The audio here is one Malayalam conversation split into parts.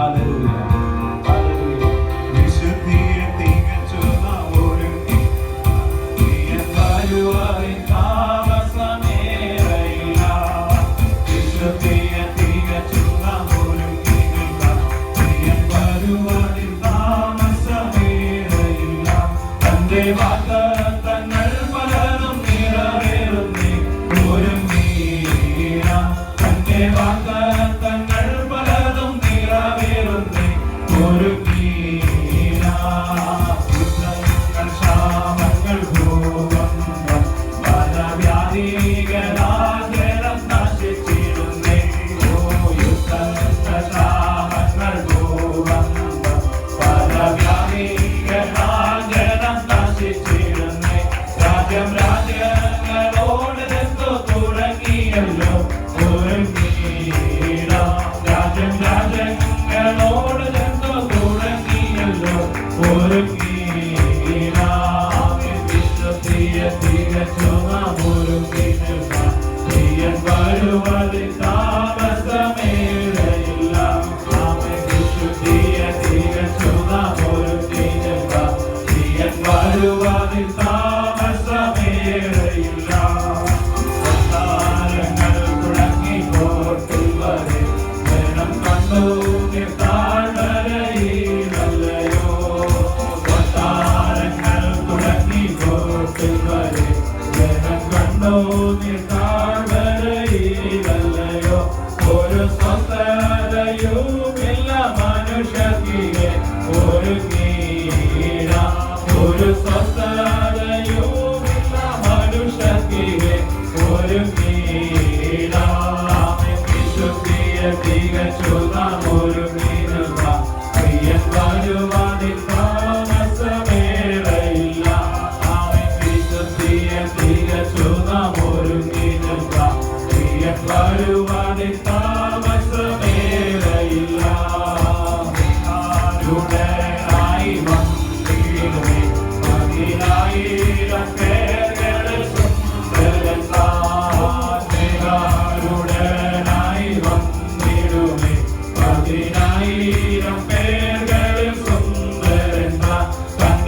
Aleluia. siembra. ഒരു സ്വസ്ഥതയുമില്ല മനുഷ്യത്തിനെ ഒരു കീഴ ഒരു സ്വസ്ഥതയുമില്ല മനുഷ്യത്തിനെ ഒരു കീഴ വിശുദ്ധിയെ തികച്ചു നാം ഒരു മീനുക പ്രിയൻ വരുവാതിൽ താമസമേറയില്ല. ആമെ വിശുദ്ധിയെ തികച്ചു നാം ഒരു മീനുക പ്രിയൻ വരുവാതിൽ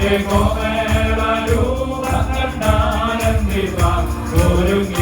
നിന്റെ കോമേള രൂപ കണ്ടാനന്ദിപ്പ ഒരുങ്ങി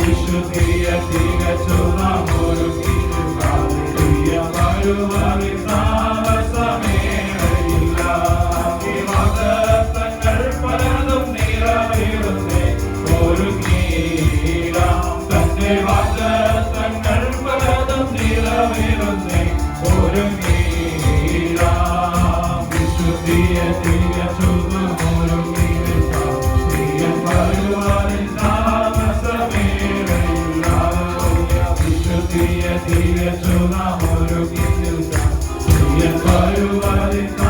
വിശുദ്ധിയ തികച്ചു നാം Bye, bye, bye.